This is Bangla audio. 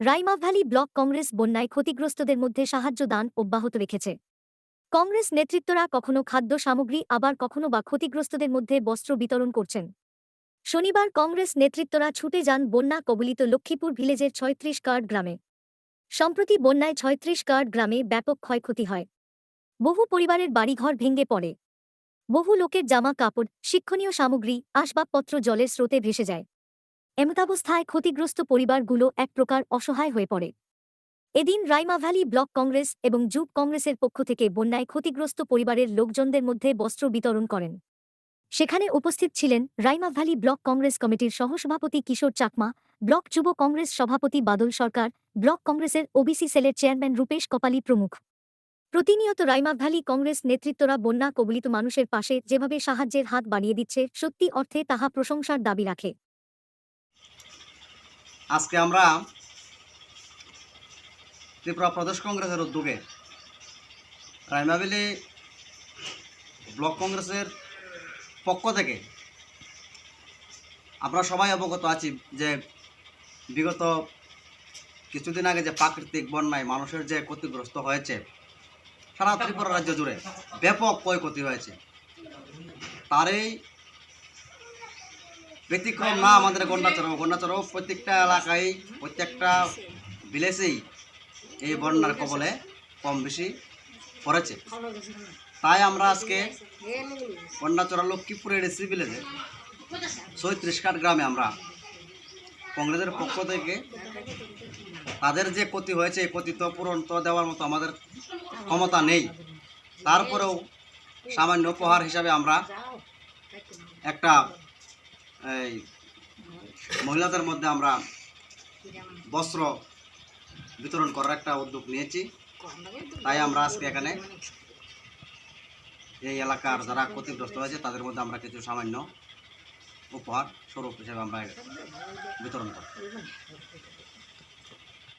রাইমাভ্যালি ব্লক কংগ্রেস বন্যায় ক্ষতিগ্রস্তদের মধ্যে সাহায্য দান অব্যাহত রেখেছে। কংগ্রেস নেতৃত্বরা কখনো খাদ্য সামগ্রী, আবার কখনো বা ক্ষতিগ্রস্তদের মধ্যে বস্ত্র বিতরণ করছেন। শনিবার কংগ্রেস নেতৃত্বরা ছুটে যান বন্যা কবলিত লক্ষ্মীপুর ভিলেজের ছয়ত্রিশ কার্ড গ্রামে। সম্প্রতি বন্যায় ছয়ত্রিশ কার্ড গ্রামে ব্যাপক ক্ষয়ক্ষতি হয়। বহু পরিবারের বাড়িঘর ভেঙে পড়ে। বহু লোকের জামা কাপড়, শিক্ষণীয় সামগ্রী, আসবাবপত্র জলের স্রোতে ভেসে যায়। এমতাবস্থায় ক্ষতিগ্রস্ত পরিবারগুলো এক প্রকার অসহায় হয়ে পড়ে। এদিন রাইমা ভ্যালি ব্লক কংগ্রেস এবং যুব কংগ্রেসের পক্ষ থেকে বন্যায় ক্ষতিগ্রস্ত পরিবারের লোকজনদের মধ্যে বস্ত্র বিতরণ করেন। সেখানে উপস্থিত ছিলেন রাইমা ভ্যালি ব্লক কংগ্রেস কমিটির সহসভাপতি কিশোর চাকমা, ব্লক যুব কংগ্রেস সভাপতি বাদল সরকার, ব্লক কংগ্রেসের ওবিসি সেলের চেয়ারম্যান রূপেশ কপালি প্রমুখ। প্রতিনিয়ত রাইমা ভ্যালি কংগ্রেস নেতৃত্বরা বন্যা কবলিত মানুষের পাশে যেভাবে সাহায্যের হাত বাড়িয়ে দিচ্ছে, সত্যি অর্থে তাহা প্রশংসার দাবি রাখে। আজকে আমরা ত্রিপুরা প্রদেশ কংগ্রেসের উদ্যোগে রাইমাবিলি ব্লক কংগ্রেসের পক্ষ থেকে আমরা সবাই অবগত আছি যে বিগত কিছুদিন আগে যে প্রাকৃতিক বন্যায় মানুষের যে ক্ষতিগ্রস্ত হয়েছে, সারা ত্রিপুরা রাজ্য জুড়ে ব্যাপক ক্ষয়ক্ষতি হয়েছে। তার এই ব্যতিক্রম না আমাদের গন্ডাচরও গন্ডাচরও প্রত্যেকটা এলাকায়, প্রত্যেকটা ভিলেজেই এই বন্যার কবলে কম বেশি পড়েছে। তাই আমরা আজকে গন্ডাচড়া লক্ষ্মীপুরের এসি ভিলেজে ছয়ত্রিশ কাঠ গ্রামে আমরা কংগ্রেসের পক্ষ থেকে তাদের যে ক্ষতি হয়েছে, এই ক্ষতি তো পূরণ তো দেওয়ার মতো আমাদের ক্ষমতা নেই। তারপরেও সামান্য উপহার হিসাবে আমরা একটা এই মহিলাদের মধ্যে আমরা বস্ত্র বিতরণ করার একটা উদ্যোগ নিয়েছি। তাই আমরা আজকে এখানে এই এলাকার যারা ক্ষতিগ্রস্ত হয়েছে, তাদের মধ্যে আমরা কিছু সামান্য উপহার স্বরূপ হিসেবে আমরা বিতরণ করি